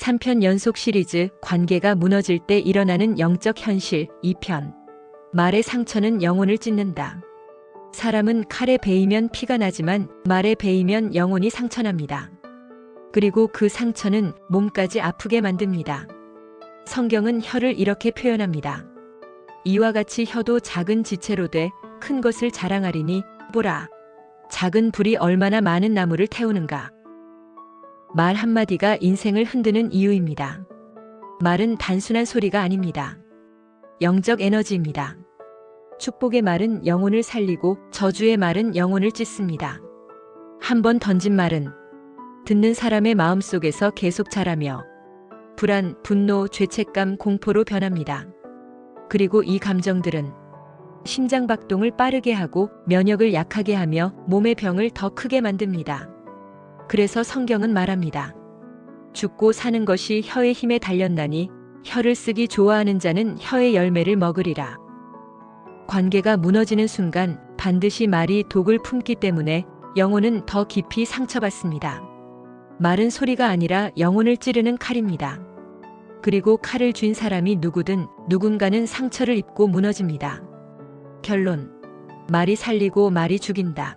3편 연속 시리즈 관계가 무너질 때 일어나는 영적 현실 2편. 말의 상처는 영혼을 찢는다. 사람은 칼에 베이면 피가 나지만 말에 베이면 영혼이 상처납니다. 그리고 그 상처는 몸까지 아프게 만듭니다. 성경은 혀를 이렇게 표현합니다. 이와 같이 혀도 작은 지체로 돼 큰 것을 자랑하리니 보라. 작은 불이 얼마나 많은 나무를 태우는가. 말 한마디가 인생을 흔드는 이유입니다. 말은 단순한 소리가 아닙니다. 영적 에너지입니다. 축복의 말은 영혼을 살리고 저주의 말은 영혼을 찢습니다. 한 번 던진 말은 듣는 사람의 마음 속에서 계속 자라며 불안, 분노, 죄책감, 공포로 변합니다. 그리고 이 감정들은 심장 박동을 빠르게 하고 면역을 약하게 하며 몸의 병을 더 크게 만듭니다. 그래서 성경은 말합니다. 죽고 사는 것이 혀의 힘에 달렸나니 혀를 쓰기 좋아하는 자는 혀의 열매를 먹으리라. 관계가 무너지는 순간 반드시 말이 독을 품기 때문에 영혼은 더 깊이 상처받습니다. 말은 소리가 아니라 영혼을 찌르는 칼입니다. 그리고 칼을 쥔 사람이 누구든 누군가는 상처를 입고 무너집니다. 결론. 말이 살리고 말이 죽인다.